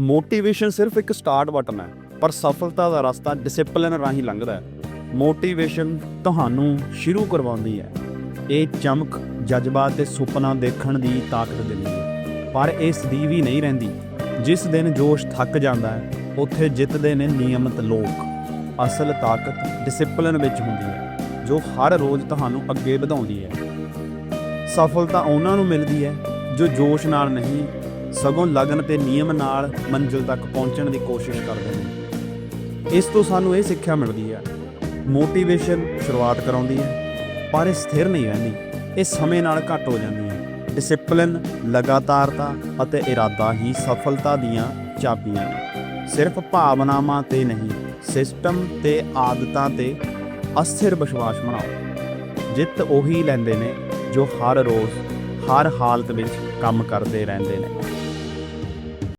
Motivation ਸਿਰਫ ਇੱਕ start button ਹੈ, ਪਰ ਸਫਲਤਾ ਦਾ ਰਸਤਾ ਡਿਸਪਲਿਨ ਰਾਹੀਂ ਲੰਘਦਾ ਹੈ। ਮੋਟੀਵੇਸ਼ਨ ਤੁਹਾਨੂੰ ਸ਼ੁਰੂ ਕਰਵਾਉਂਦੀ ਹੈ। ਇਹ ਚਮਕ, ਜਜ਼ਬਾ ਤੇ ਸੁਪਨਾ ਦੇਖਣ ਦੀ ਤਾਕਤ ਦਿੰਦੀ ਹੈ। ਪਰ ਇਹ ਦੀ ਨਹੀਂ ਰਹਿੰਦੀ। ਜਿਸ ਦਿਨ ਜੋਸ਼ ਥੱਕ ਜਾਂਦਾ ਹੈ, ਉੱਥੇ ਜਿੱਤਦੇ ਨੇ ਨਿਯਮਤ ਲੋਕ। ਅਸਲ ਤਾਕਤ ਡਿਸਪਲਿਨ ਵਿੱਚ ਹੁੰਦੀ ਹੈ, ਜੋ ਹਰ ਰੋਜ਼ ਤੁਹਾਨੂੰ ਅੱਗੇ ਵਧਾਉਂਦੀ ਹੈ। ਸਫਲਤਾ ਉਹਨਾਂ ਨੂੰ ਮਿਲਦੀ ਹੈ, ਜੋ ਜੋਸ਼ ਨਾਲ ਨਹੀਂ ਸਗੋਂ ਲਗਨ ਤੇ ਨਿਯਮ ਨਾਲ ਮੰਜ਼ਿਲ ਤੱਕ ਪਹੁੰਚਣ ਦੀ ਕੋਸ਼ਿਸ਼ ਕਰਦੇ ਨੇ। ਇਸ ਤੋਂ ਸਾਨੂੰ ਇਹ ਸਿੱਖਿਆ ਮਿਲਦੀ ਹੈ ਮੋਟੀਵੇਸ਼ਨ ਸ਼ੁਰੂਆਤ ਕਰਾਉਂਦੀ ਹੈ, ਪਰ ਇਹ ਸਥਿਰ ਨਹੀਂ ਰਹਿੰਦੀ, ਇਹ ਸਮੇਂ ਨਾਲ ਘਟ ਹੋ ਜਾਂਦੀ ਹੈ। ਡਿਸਪਲਿਨ ਲਗਾਤਾਰਤਾ ਅਤੇ ਇਰਾਦਾ ਹੀ ਸਫਲਤਾ ਦੀਆਂ ਚਾਬੀਆਂ ਨੇ। ਸਿਰਫ ਭਾਵਨਾਵਾਂ ਤੇ ਨਹੀਂ ਸਿਸਟਮ ਤੇ ਆਦਤਾਂ ਤੇ ਅਸਥਿਰ ਵਿਸ਼ਵਾਸ ਬਣਾਓ। ਜਿੱਤ ਉਹੀ ਲੈਂਦੇ ਨੇ ਜੋ ਹਰ ਰੋਜ਼, ਹਰ ਹਾਲਤ ਵਿੱਚ ਕੰਮ ਕਰਦੇ ਰਹਿੰਦੇ ਨੇ।